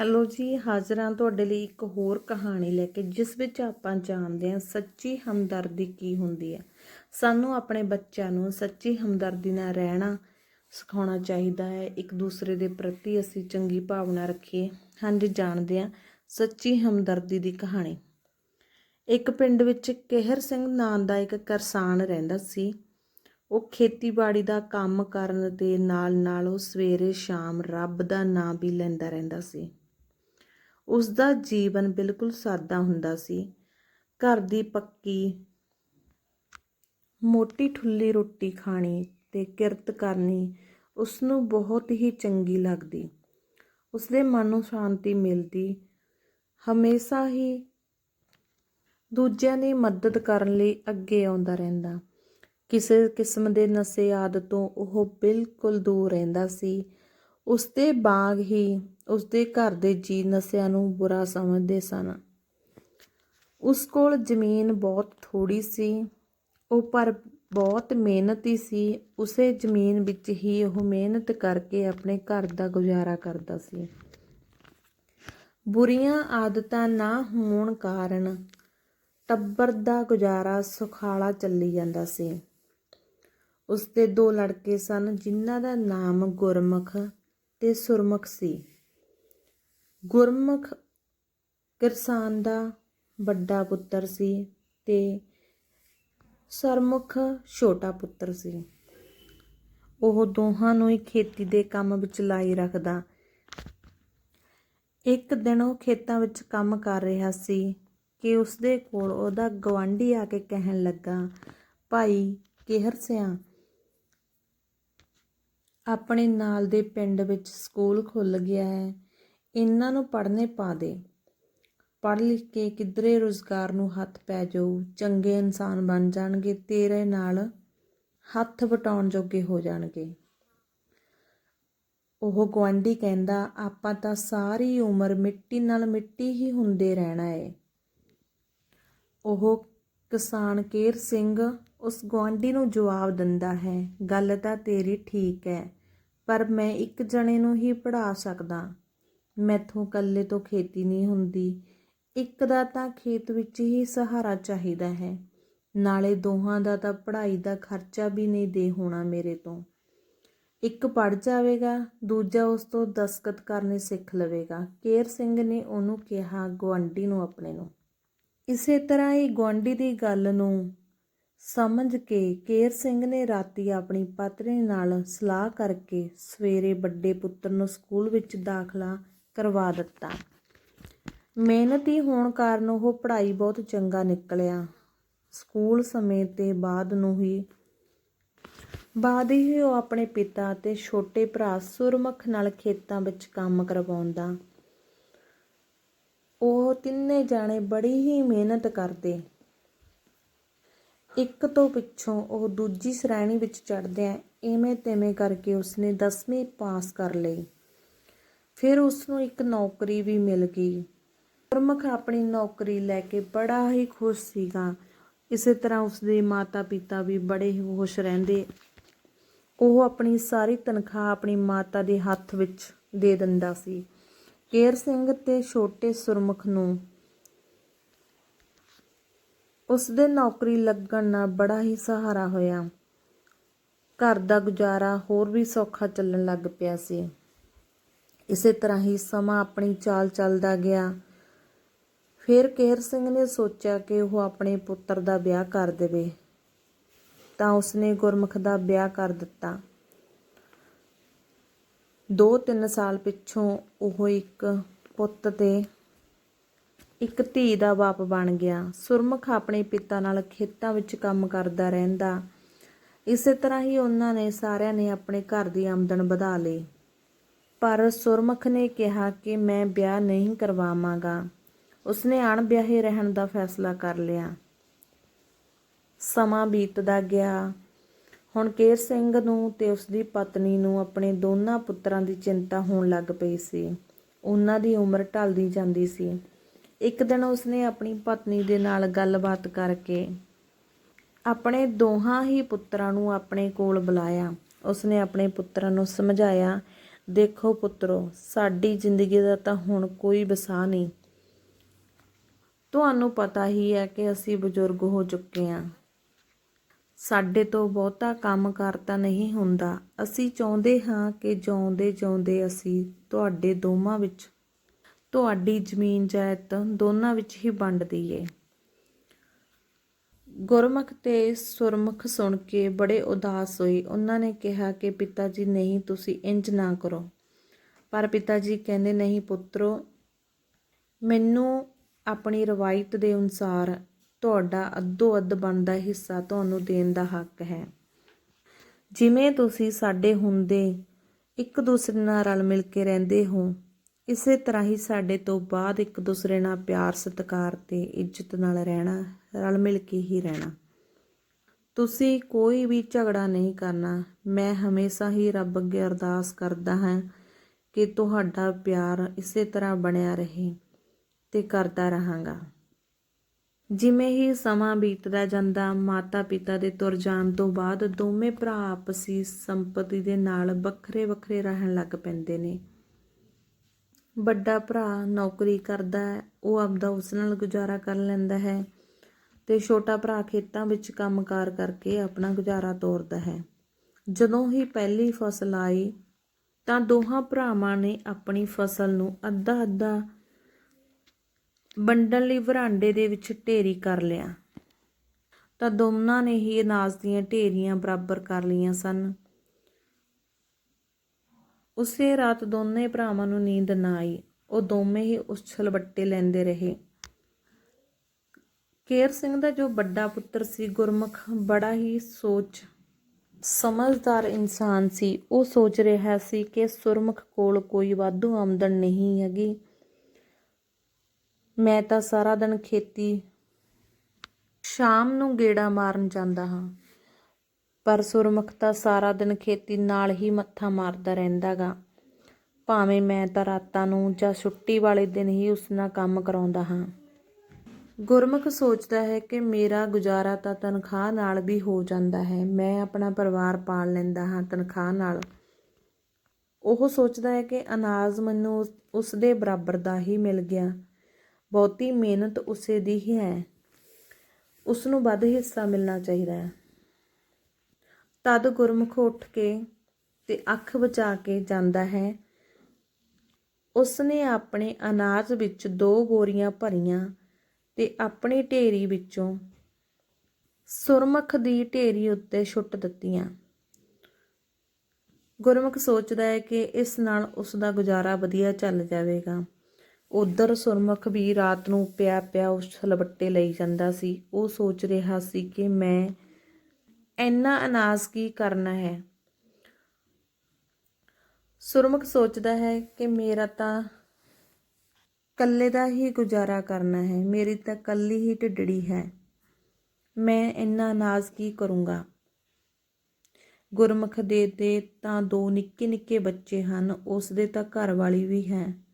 Hello ਜੀ, ਹਾਜ਼ਰਾਂ ਤੁਹਾਡੇ ਲਈ ਇੱਕ ਹੋਰ ਕਹਾਣੀ ਲੈ ਕੇ, ਜਿਸ ਵਿੱਚ ਆਪਾਂ ਜਾਣਦੇ ਹਾਂ ਸੱਚੀ ਹਮਦਰਦੀ ਕੀ ਹੁੰਦੀ ਹੈ। ਸਾਨੂੰ ਆਪਣੇ ਬੱਚਿਆਂ ਨੂੰ ਸੱਚੀ ਹਮਦਰਦੀ ਨਾਲ ਰਹਿਣਾ ਸਿਖਾਉਣਾ ਚਾਹੀਦਾ ਹੈ। ਇੱਕ ਦੂਸਰੇ ਦੇ ਪ੍ਰਤੀ ਅਸੀਂ ਚੰਗੀ ਭਾਵਨਾ ਰੱਖੀਏ। ਹਾਂਜੀ, ਜਾਣਦੇ ਹਾਂ ਸੱਚੀ ਹਮਦਰਦੀ ਦੀ ਕਹਾਣੀ। ਇੱਕ ਪਿੰਡ ਵਿੱਚ ਕਿਹਰ ਸਿੰਘ ਨਾਂ ਦਾ ਇੱਕ ਕਿਸਾਨ ਰਹਿੰਦਾ ਸੀ। ਉਹ ਖੇਤੀਬਾੜੀ ਦਾ ਕੰਮ ਕਰਨ ਦੇ ਨਾਲ ਨਾਲ ਉਹ ਸਵੇਰੇ ਸ਼ਾਮ ਰੱਬ ਦਾ ਨਾਮ ਵੀ ਲੈਂਦਾ ਰਹਿੰਦਾ ਸੀ। ਉਸ ਦਾ ਜੀਵਨ ਬਿਲਕੁਲ ਸਾਦਾ ਹੁੰਦਾ ਸੀ। ਘਰ ਦੀ ਪੱਕੀ, ਮੋਟੀ ਠੁੱਲੀ ਰੋਟੀ ਖਾਣੀ ਤੇ ਕਿਰਤ ਕਰਨੀ ਉਸ ਨੂੰ ਬਹੁਤ ਹੀ ਚੰਗੀ ਲੱਗਦੀ। ਉਸ ਦੇ ਮਨ ਨੂੰ ਸ਼ਾਂਤੀ ਮਿਲਦੀ। ਹਮੇਸ਼ਾ ਹੀ ਦੂਜਿਆਂ ਦੀ ਮਦਦ ਕਰਨ ਲਈ ਅੱਗੇ ਆਉਂਦਾ ਰਹਿੰਦਾ। ਕਿਸੇ ਕਿਸਮ ਦੇ ਨਸ਼ੇ ਆਦਤ ਤੋਂ ਉਹ ਬਿਲਕੁਲ ਦੂਰ ਰਹਿੰਦਾ ਸੀ। ਉਸ ਦੇ ਬਾਗ ਹੀ ਉਸਦੇ ਘਰ ਦੇ ਜੀ ਨਸ਼ਿਆਂ ਨੂੰ ਬੁਰਾ ਸਮਝਦੇ ਸਨ। ਉਸ ਕੋਲ ਜ਼ਮੀਨ ਬਹੁਤ ਥੋੜੀ ਸੀ। ਉਹ ਪਰ ਬਹੁਤ ਮਿਹਨਤੀ ਸੀ। ਉਸੇ ਜ਼ਮੀਨ ਵਿੱਚ ਹੀ ਉਹ ਮਿਹਨਤ ਕਰਕੇ ਆਪਣੇ ਘਰ ਦਾ ਗੁਜ਼ਾਰਾ ਕਰਦਾ ਸੀ। ਬੁਰੀਆਂ ਆਦਤਾਂ ਨਾ ਹੋਣ ਕਾਰਨ ਟੱਬਰ ਦਾ ਗੁਜ਼ਾਰਾ ਸੁਖਾਲਾ ਚੱਲੀ ਜਾਂਦਾ ਸੀ। ਉਸ ਦੇ ਦੋ ਲੜਕੇ ਸਨ, ਜਿਨ੍ਹਾਂ ਦਾ ਨਾਮ ਗੁਰਮੁਖ ਤੇ ਸੁਰਮੁਖ ਸੀ। ਗੁਰਮੁਖ ਕਿਰਸਾਨ ਦਾ ਵੱਡਾ ਪੁੱਤਰ ਸੀ ਤੇ ਸਰਮੁਖ ਛੋਟਾ ਪੁੱਤਰ ਸੀ। ਉਹ ਦੋਹਾਂ ਨੂੰ ਹੀ ਖੇਤੀ ਦੇ ਕੰਮ ਵਿੱਚ ਲਾਈ ਰੱਖਦਾ। ਇੱਕ ਦਿਨ ਉਹ ਖੇਤਾਂ ਵਿੱਚ ਕੰਮ ਕਰ ਰਿਹਾ ਸੀ ਕਿ ਉਸ ਦੇ ਕੋਲ ਉਹਦਾ ਗਵਾਂਢੀ ਆ ਕੇ ਕਹਿਣ ਲੱਗਾ, ਭਾਈ, ਕਿਹਰ ਸਿਆ? ਆਪਣੇ ਨਾਲ ਦੇ ਪਿੰਡ ਵਿੱਚ ਸਕੂਲ ਖੁੱਲ ਗਿਆ ਹੈ। ਇਹਨਾਂ ਨੂੰ ਪੜ੍ਹਨੇ ਪਾ ਦੇ। ਪੜ੍ਹ ਲਿਖ ਕੇ ਕਿਧਰੇ ਰੁਜ਼ਗਾਰ ਨੂੰ ਹੱਥ ਪੈ ਜਾਊ, ਚੰਗੇ ਇਨਸਾਨ ਬਣ ਜਾਣਗੇ, ਤੇਰੇ ਨਾਲ ਹੱਥ ਵਟਾਉਣ ਜੋਗੇ ਹੋ ਜਾਣਗੇ। ਉਹ ਗੁਆਂਢੀ ਕਹਿੰਦਾ, ਆਪਾਂ ਤਾਂ ਸਾਰੀ ਉਮਰ ਮਿੱਟੀ ਨਾਲ ਮਿੱਟੀ ਹੀ ਹੁੰਦੇ ਰਹਿਣਾ ਏ। ਉਹ ਕਿਸਾਨ ਕੇਰ ਸਿੰਘ ਉਸ ਗੁਆਂਢੀ ਨੂੰ ਜਵਾਬ ਦਿੰਦਾ ਹੈ, ਗੱਲ ਤਾਂ ਤੇਰੀ ਠੀਕ ਹੈ, ਪਰ ਮੈਂ ਇੱਕ ਜਣੇ ਨੂੰ ਹੀ ਪੜ੍ਹਾ ਸਕਦਾ। ਮੈਥੋਂ ਇਕੱਲੇ ਤੋਂ ਖੇਤੀ ਨਹੀਂ ਹੁੰਦੀ। ਇੱਕ ਦਾ ਤਾਂ ਖੇਤ ਵਿੱਚ ਹੀ ਸਹਾਰਾ ਚਾਹੀਦਾ ਹੈ। ਨਾਲੇ ਦੋਹਾਂ ਦਾ ਤਾਂ ਪੜ੍ਹਾਈ ਦਾ ਖਰਚਾ ਵੀ ਨਹੀਂ ਦੇ ਹੋਣਾ ਮੇਰੇ ਤੋਂ। ਇੱਕ ਪੜ ਜਾਵੇਗਾ, ਦੂਜਾ ਉਸ ਤੋਂ ਦਸਖਤ ਕਰਨੇ ਸਿੱਖ ਲਵੇਗਾ। ਕੇਰ ਸਿੰਘ ਨੇ ਉਹਨੂੰ ਕਿਹਾ, ਗੁਆਂਢੀ ਨੂੰ ਆਪਣੇ ਨੂੰ। ਇਸੇ ਤਰ੍ਹਾਂ ਹੀ ਗੁਆਂਢੀ ਦੀ ਗੱਲ ਨੂੰ ਸਮਝ ਕੇ ਕੇਰ ਸਿੰਘ ਨੇ ਰਾਤੀ ਆਪਣੀ ਪਤਨੀ ਨਾਲ ਸਲਾਹ ਕਰਕੇ ਸਵੇਰੇ ਵੱਡੇ ਪੁੱਤਰ ਨੂੰ ਸਕੂਲ ਵਿੱਚ ਦਾਖਲਾ ਕਰਵਾ ਦਿੱਤਾ। ਮਿਹਨਤੀ ਹੋਣ ਕਾਰਨ ਉਹ ਪੜ੍ਹਾਈ ਬਹੁਤ ਚੰਗਾ ਨਿਕਲਿਆ। ਸਕੂਲ ਸਮੇਂ ਤੇ ਬਾਅਦ ਨੂੰ ਹੀ, ਬਾਅਦ ਹੀ ਉਹ ਆਪਣੇ ਪਿਤਾ ਅਤੇ ਛੋਟੇ ਭਰਾ ਸੁਰਮੁਖ ਨਾਲ ਖੇਤਾਂ ਵਿੱਚ ਕੰਮ ਕਰਵਾਉਂਦਾ। ਉਹ ਤਿੰਨੇ ਜਾਣੇ ਬੜੀ ਹੀ ਮਿਹਨਤ ਕਰਦੇ। ਇੱਕ ਤੋਂ ਪਿੱਛੋਂ ਉਹ ਦੂਜੀ ਸ਼੍ਰੇਣੀ ਵਿੱਚ ਚੜ੍ਹਦੇ ਆ ਐਵੇਂ ਤੈਵੇਂ ਕਰਕੇ ਉਸਨੇ 10ਵੀਂ ਪਾਸ ਕਰ ਲਈ। ਫਿਰ ਉਸ ਨੂੰ ਇੱਕ ਨੌਕਰੀ ਵੀ ਮਿਲ ਗਈ। ਗੁਰਮੁਖ ਆਪਣੀ ਨੌਕਰੀ ਲੈ ਕੇ ਬੜਾ ਹੀ ਖੁਸ਼ ਸੀਗਾ। ਇਸੇ ਤਰ੍ਹਾਂ ਉਸਦੇ ਮਾਤਾ ਪਿਤਾ ਵੀ ਬੜੇ ਹੀ ਖੁਸ਼ ਰਹਿੰਦੇ। ਉਹ ਆਪਣੀ ਸਾਰੀ ਤਨਖਾਹ ਆਪਣੀ ਮਾਤਾ ਦੇ ਹੱਥ ਵਿੱਚ ਦੇ ਦਿੰਦਾ ਸੀ। ਕੇਰ ਸਿੰਘ ਤੇ ਛੋਟੇ ਸੁਰਮੁਖ ਨੂੰ ਉਸ ਦੇ ਨੌਕਰੀ ਲੱਗਣ ਨਾਲ ਬੜਾ ਹੀ ਸਹਾਰਾ ਹੋਇਆ। ਘਰ ਦਾ ਗੁਜ਼ਾਰਾ ਹੋਰ ਵੀ ਸੌਖਾ ਚੱਲਣ ਲੱਗ ਪਿਆ ਸੀ। ਇਸੇ ਤਰ੍ਹਾਂ ਹੀ ਸਮਾਂ ਆਪਣੀ ਚਾਲ ਚੱਲਦਾ ਗਿਆ। ਫਿਰ ਕੇਰ ਸਿੰਘ ਨੇ ਸੋਚਿਆ ਕਿ ਉਹ ਆਪਣੇ ਪੁੱਤਰ ਦਾ ਵਿਆਹ ਕਰ ਦੇਵੇ। ਤਾਂ ਉਸਨੇ ਗੁਰਮੁਖ ਦਾ ਵਿਆਹ ਕਰ ਦਿੱਤਾ। 2-3 ਸਾਲ ਪਿੱਛੋਂ ਉਹ ਇੱਕ ਪੁੱਤ ਤੇ ਇੱਕ ਧੀ ਦਾ ਬਾਪ ਬਣ ਗਿਆ। ਸੁਰਮੁਖ ਆਪਣੇ ਪਿਤਾ ਨਾਲ ਖੇਤਾਂ ਵਿੱਚ ਕੰਮ ਕਰਦਾ ਰਹਿੰਦਾ। ਇਸੇ ਤਰ੍ਹਾਂ ਹੀ ਉਹਨਾਂ ਨੇ ਸਾਰਿਆਂ ਨੇ ਆਪਣੇ ਘਰ ਦੀ ਆਮਦਨ ਵਧਾ ਲਈ। ਪਰ ਸੁਰਮੁਖ ਨੇ ਕਿਹਾ ਕਿ ਮੈਂ ਵਿਆਹ ਨਹੀਂ ਕਰਵਾਵਾਂਗਾ। ਉਸਨੇ ਅਣਵਿਆਹੇ ਰਹਿਣ ਦਾ ਫੈਸਲਾ ਕਰ ਲਿਆ। ਸਮਾਂ ਬੀਤਦਾ ਗਿਆ। ਹੁਣ ਕੇਰ ਸਿੰਘ ਨੂੰ ਤੇ ਉਸ ਦੀ ਪਤਨੀ ਨੂੰ ਆਪਣੇ ਦੋਨਾਂ ਪੁੱਤਰਾਂ ਦੀ ਚਿੰਤਾ ਹੋਣ ਲੱਗ ਪਈ ਸੀ। ਉਹਨਾਂ ਦੀ ਉਮਰ ਢਲਦੀ ਜਾਂਦੀ ਸੀ। ਇੱਕ ਦਿਨ ਉਸਨੇ ਆਪਣੀ ਪਤਨੀ ਦੇ ਨਾਲ ਗੱਲਬਾਤ ਕਰਕੇ ਆਪਣੇ ਦੋਹਾਂ ਹੀ ਪੁੱਤਰਾਂ ਨੂੰ ਆਪਣੇ ਕੋਲ ਬੁਲਾਇਆ। ਉਸਨੇ ਆਪਣੇ ਪੁੱਤਰਾਂ ਨੂੰ ਸਮਝਾਇਆ ਦੇਖੋ ਪੁੱਤਰੋ, ਸਾਡੀ ਜ਼ਿੰਦਗੀ ਦਾ ਤਾਂ ਹੁਣ ਕੋਈ ਵਸਾ ਨਹੀਂ। ਤੁਹਾਨੂੰ ਪਤਾ ਹੀ ਹੈ ਕਿ ਅਸੀਂ ਬਜ਼ੁਰਗ ਹੋ ਚੁੱਕੇ ਹਾਂ। ਸਾਡੇ ਤੋਂ ਬਹੁਤਾ ਕੰਮ ਕਾਰ ਤਾਂ ਨਹੀਂ ਹੁੰਦਾ। ਅਸੀਂ ਚਾਹੁੰਦੇ ਹਾਂ ਕਿ ਜਿਉਂਦੇ ਜਿਉਂਦੇ ਅਸੀਂ ਤੁਹਾਡੇ ਦੋਵਾਂ ਵਿੱਚ, ਤੁਹਾਡੀ ਜ਼ਮੀਨ ਜਾਇਦਾਦ ਦੋਨਾਂ ਵਿੱਚ ਹੀ ਵੰਡ ਦਈਏ। ਗੁਰਮੁਖ ਤੇ ਸੁਰਮੁਖ ਸੁਣ ਕੇ ਬੜੇ ਉਦਾਸ ਹੋਏ ਉਹਨਾਂ ਨੇ ਕਿਹਾ ਕਿ ਪਿਤਾ ਜੀ ਨਹੀਂ, ਤੁਸੀਂ ਇੰਜ ਨਾ ਕਰੋ। ਪਰ ਪਿਤਾ ਜੀ ਕਹਿੰਦੇ, ਨਹੀਂ ਪੁੱਤਰੋ, ਮੈਨੂੰ ਆਪਣੀ ਰਵਾਇਤ ਦੇ ਅਨੁਸਾਰ ਤੁਹਾਡਾ ਅੱਧੋ ਅੱਧ ਬਣਦਾ ਹਿੱਸਾ ਤੁਹਾਨੂੰ ਦੇਣ ਦਾ ਹੱਕ ਹੈ। ਜਿਵੇਂ ਤੁਸੀਂ ਸਾਡੇ ਹੁੰਦੇ ਇੱਕ ਦੂਸਰੇ ਨਾਲ ਰਲ ਮਿਲ ਕੇ ਰਹਿੰਦੇ ਹੋ ਇਸੇ ਤਰ੍ਹਾਂ ਹੀ ਸਾਡੇ ਤੋਂ ਬਾਅਦ ਇੱਕ ਦੂਸਰੇ ਨਾਲ ਪਿਆਰ, ਸਤਿਕਾਰ ਤੇ ਇੱਜ਼ਤ ਨਾਲ ਰਹਿਣਾ, ਰਲ ਮਿਲ ਕੇ ਹੀ ਰਹਿਣਾ। ਤੁਸੀਂ ਕੋਈ ਵੀ ਝਗੜਾ ਨਹੀਂ ਕਰਨਾ। ਮੈਂ ਹਮੇਸ਼ਾ ਹੀ ਰੱਬ ਅੱਗੇ ਅਰਦਾਸ ਕਰਦਾ ਹਾਂ ਕਿ ਤੁਹਾਡਾ ਪਿਆਰ ਇਸੇ ਤਰ੍ਹਾਂ ਬਣਿਆ ਰਹੇ ਤੇ ਕਰਦਾ ਰਹਾਂਗਾ। ਜਿਵੇਂ ਹੀ ਸਮਾਂ ਬੀਤਦਾ ਜਾਂਦਾ ਮਾਤਾ ਪਿਤਾ ਦੇ ਤੁਰ ਜਾਣ ਤੋਂ ਬਾਅਦ ਦੋਵੇਂ ਭਰਾ ਆਪਸੀ ਸੰਪਤੀ ਦੇ ਨਾਲ ਵੱਖਰੇ ਵੱਖਰੇ ਰਹਿਣ ਲੱਗ ਪੈਂਦੇ ਨੇ। ਵੱਡਾ ਭਰਾ ਨੌਕਰੀ ਕਰਦਾ ਹੈ, ਉਹ ਆਪਦਾ ਉਸ ਨਾਲ ਗੁਜ਼ਾਰਾ ਕਰ ਲੈਂਦਾ ਹੈ ਤੇ ਛੋਟਾ ਭਰਾ ਖੇਤਾਂ ਵਿੱਚ ਕੰਮਕਾਰ ਕਰਕੇ ਆਪਣਾ ਗੁਜ਼ਾਰਾ ਤੋਰਦਾ ਹੈ। ਜਦੋਂ ਹੀ ਪਹਿਲੀ ਫਸਲ ਆਈ ਤਾਂ ਦੋਹਾਂ ਭਰਾਵਾਂ ਨੇ ਆਪਣੀ ਫਸਲ ਨੂੰ ਅੱਧਾ ਅੱਧਾ ਵੰਡਣ ਲਈ ਵਰਾਂਡੇ ਦੇ ਵਿੱਚ ਢੇਰੀ ਕਰ ਲਿਆ। ਤਾਂ ਦੋਨਾਂ ਨੇ ਹੀ ਅਨਾਜ ਦੀਆਂ ਢੇਰੀਆਂ ਬਰਾਬਰ ਕਰ ਲਈਆਂ ਸਨ। ਉਸੇ ਰਾਤ ਦੋਨੇ ਭਰਾਵਾਂ ਨੂੰ ਨੀਂਦ ਨਾ ਆਈ। ਉਹ ਦੋਵੇਂ ਹੀ ਉਛਲ ਬੱਟੇ ਲੈਂਦੇ ਰਹੇ। ਕੇਰ ਸਿੰਘ ਦਾ ਜੋ ਵੱਡਾ ਪੁੱਤਰ ਸੀ, ਗੁਰਮੁਖ, ਬੜਾ ਹੀ ਸੋਚ, ਸਮਝਦਾਰ ਇਨਸਾਨ ਸੀ। ਉਹ ਸੋਚ ਰਿਹਾ ਸੀ ਕਿ ਸੁਰਮੁਖ ਕੋਲ ਕੋਈ ਵਾਧੂ ਆਮਦਨ ਨਹੀਂ ਹੈਗੀ। ਮੈਂ ਤਾਂ ਸਾਰਾ ਦਿਨ ਖੇਤੀ, ਸ਼ਾਮ ਨੂੰ ਗੇੜਾ ਮਾਰਨ ਜਾਂਦਾ ਹਾਂ। ਪਰ ਸੁਰਮੁਖ ਤਾਂ ਸਾਰਾ ਦਿਨ ਖੇਤੀ ਨਾਲ ਹੀ ਮੱਥਾ ਮਾਰਦਾ ਰਹਿੰਦਾਗਾ। ਭਾਵੇਂ ਮੈਂ ਤਾਂ ਰਾਤਾਂ ਨੂੰ ਜਾਂ ਛੁੱਟੀ ਵਾਲੇ ਦਿਨ ਹੀ ਉਸ ਨਾਲ ਕੰਮ ਕਰਾਉਂਦਾ ਹਾਂ। ਗੁਰਮੁਖ ਸੋਚਦਾ ਹੈ ਕਿ ਮੇਰਾ ਗੁਜ਼ਾਰਾ ਤਾਂ ਤਨਖਾਹ ਨਾਲ ਵੀ ਹੋ ਜਾਂਦਾ ਹੈ। ਮੈਂ ਆਪਣਾ ਪਰਿਵਾਰ ਪਾਲ ਲੈਂਦਾ ਹਾਂ ਤਨਖਾਹ ਨਾਲ। ਉਹ ਸੋਚਦਾ ਹੈ ਕਿ ਅਨਾਜ ਮੈਨੂੰ ਉਸ- ਦੇ ਬਰਾਬਰ ਦਾ ਹੀ ਮਿਲ ਗਿਆ। ਬਹੁਤੀ ਮਿਹਨਤ ਉਸੇ ਦੀ ਹੀ ਹੈ। ਉਸ ਨੂੰ ਵੱਧ ਹਿੱਸਾ ਮਿਲਣਾ ਚਾਹੀਦਾ ਹੈ। ਤਦ ਗੁਰਮੁਖ ਉੱਠ ਕੇ ਤੇ ਅੱਖ ਬਚਾ ਕੇ ਜਾਂਦਾ ਹੈ। ਉਸਨੇ ਆਪਣੇ ਅਨਾਜ ਵਿੱਚ ਦੋ ਗੋਰੀਆਂ ਭਰੀਆਂ ਤੇ ਆਪਣੀ ਢੇਰੀ ਵਿੱਚੋਂ ਸੁਰਮਖ ਦੀ ਢੇਰੀ ਉੱਤੇ ਛੁੱਟ ਦਿੱਤੀਆਂ। ਗੁਰਮੁਖ ਸੋਚਦਾ ਹੈ ਕਿ ਇਸ ਨਾਲ ਉਸ ਦਾ ਗੁਜ਼ਾਰਾ ਵਧੀਆ ਚੱਲ ਜਾਵੇਗਾ। ਉਧਰ ਸੁਰਮੁਖ ਵੀ ਰਾਤ ਨੂੰ ਪਿਆ ਪਿਆ ਉਸ ਲਪੱਟੇ ਲਈ ਜਾਂਦਾ ਸੀ। ਉਹ ਸੋਚ ਰਿਹਾ ਸੀ ਕਿ ਮੈਂ ਇੰਨਾ ਅਨਾਜ ਕੀ ਕਰਨਾ ਹੈ? ਸੁਰਮੁਖ ਸੋਚਦਾ ਹੈ ਕਿ ਮੇਰਾ ਤਾਂ ਕੱਲੇ ਦਾ ਹੀ ਗੁਜ਼ਾਰਾ ਕਰਨਾ ਹੈ, ਮੇਰੀ ਤਾਂ ਕੱਲੀ ਹੀ ਢਿੱਡੜੀ ਹੈ। ਮੈਂ ਇੰਨਾ ਅਨਾਜ ਕੀ ਕਰੂੰਗਾ? ਗੁਰਮੁਖ ਦੇ ਦੇ ਤਾਂ ਦੋ ਨਿੱਕੇ ਨਿੱਕੇ ਬੱਚੇ ਹਨ ਉਸ ਦੇ ਤਾਂ ਘਰ ਵਾਲੀ ਵੀ ਹੈ।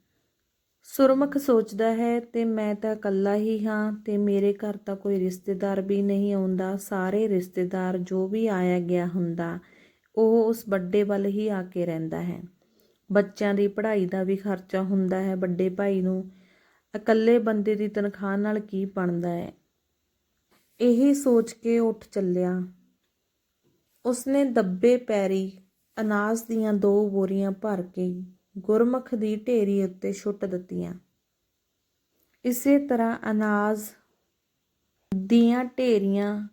ਸੁਰਮੁਖ ਸੋਚਦਾ ਹੈ, ਤੇ ਮੈਂ ਤਾਂ ਇਕੱਲਾ ਹੀ ਹਾਂ, ਤੇ ਮੇਰੇ ਘਰ ਤਾਂ ਕੋਈ ਰਿਸ਼ਤੇਦਾਰ ਵੀ ਨਹੀਂ ਆਉਂਦਾ। ਸਾਰੇ ਰਿਸ਼ਤੇਦਾਰ ਜੋ ਵੀ ਆਇਆ ਗਿਆ ਹੁੰਦਾ, ਉਹ ਉਸ ਵੱਡੇ ਵੱਲ ਹੀ ਆ ਕੇ ਰਹਿੰਦਾ ਹੈ। ਬੱਚਿਆਂ ਦੀ ਪੜ੍ਹਾਈ ਦਾ ਵੀ ਖਰਚਾ ਹੁੰਦਾ ਹੈ ਵੱਡੇ ਭਾਈ ਨੂੰ। ਇਕੱਲੇ ਬੰਦੇ ਦੀ ਤਨਖਾਹ ਨਾਲ ਕੀ ਬਣਦਾ ਹੈ? ਇਹ ਸੋਚ ਕੇ ਉੱਠ ਚੱਲਿਆ। ਉਸਨੇ ਦੱਬੇ ਪੈਰੀ ਅਨਾਜ ਦੀਆਂ ਦੋ ਬੋਰੀਆਂ ਭਰ ਕੇ ਗੁਰਮੁਖ ਦੀ ਢੇਰੀ ਉੱਤੇ ਛੁੱਟ ਦਿੱਤੀਆਂ। ਇਸੇ ਤਰ੍ਹਾਂ ਅਨਾਜ ਦੀਆਂ ਢੇਰੀਆਂ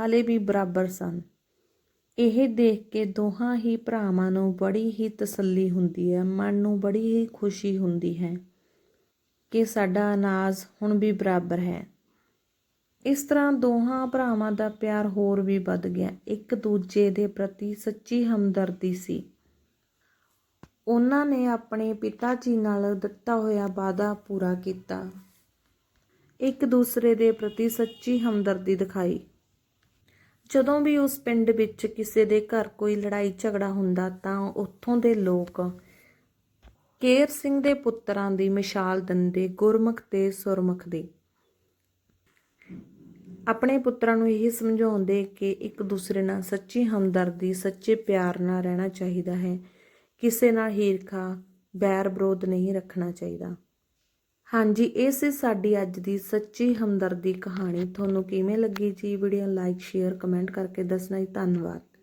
ਹਲੇ ਵੀ ਬਰਾਬਰ ਸਨ। ਇਹ ਦੇਖ ਕੇ ਦੋਹਾਂ ਹੀ ਭਰਾਵਾਂ ਨੂੰ ਬੜੀ ਹੀ ਤਸੱਲੀ ਹੁੰਦੀ ਹੈ, ਮਨ ਨੂੰ ਬੜੀ ਹੀ ਖੁਸ਼ੀ ਹੁੰਦੀ ਹੈ ਕਿ ਸਾਡਾ ਅਨਾਜ ਹੁਣ ਵੀ ਬਰਾਬਰ ਹੈ। ਇਸ ਤਰ੍ਹਾਂ ਦੋਹਾਂ ਭਰਾਵਾਂ ਦਾ ਪਿਆਰ ਹੋਰ ਵੀ ਵੱਧ ਗਿਆ। ਇੱਕ ਦੂਜੇ ਦੇ ਪ੍ਰਤੀ ਸੱਚੀ ਹਮਦਰਦੀ ਸੀ। ਉਹਨਾਂ ਨੇ ਆਪਣੇ ਪਿਤਾ ਜੀ ਨਾਲ ਦਿੱਤਾ ਹੋਇਆ ਵਾਅਦਾ ਪੂਰਾ ਕੀਤਾ। ਇੱਕ ਦੂਸਰੇ ਦੇ ਪ੍ਰਤੀ ਸੱਚੀ ਹਮਦਰਦੀ ਦਿਖਾਈ। ਜਦੋਂ ਵੀ ਉਸ ਪਿੰਡ ਵਿੱਚ ਕਿਸੇ ਦੇ ਘਰ ਕੋਈ ਲੜਾਈ ਝਗੜਾ ਹੁੰਦਾ ਤਾਂ ਉੱਥੋਂ ਦੇ ਲੋਕ ਕੇਰ ਸਿੰਘ ਦੇ ਪੁੱਤਰਾਂ ਦੀ ਮਿਸਾਲ ਦਿੰਦੇ, ਗੁਰਮੁਖ ਤੇ ਸੁਰਮੁਖ ਦੇ। ਆਪਣੇ ਪੁੱਤਰਾਂ ਨੂੰ ਇਹ ਸਮਝਾਉਂਦੇ ਕਿ ਇੱਕ ਦੂਸਰੇ ਨਾਲ ਸੱਚੀ ਹਮਦਰਦੀ, ਸੱਚੇ ਪਿਆਰ ਨਾਲ ਰਹਿਣਾ ਚਾਹੀਦਾ ਹੈ। ਕਿਸੇ ਨਾਲ ਹੀਰਖਾ, ਬੈਰ ਵਿਰੋਧ ਨਹੀਂ ਰੱਖਣਾ ਚਾਹੀਦਾ। ਹਾਂਜੀ ਇਹ ਸੀ ਸਾਡੀ ਅੱਜ ਦੀ ਸੱਚੀ ਹਮਦਰਦੀ ਕਹਾਣੀ। ਤੁਹਾਨੂੰ ਕਿਵੇਂ ਲੱਗੀ ਜੀ ਵੀਡੀਓ? ਲਾਈਕ, ਸ਼ੇਅਰ, ਕਮੈਂਟ ਕਰਕੇ ਦੱਸਣਾ ਜੀ। ਧੰਨਵਾਦ।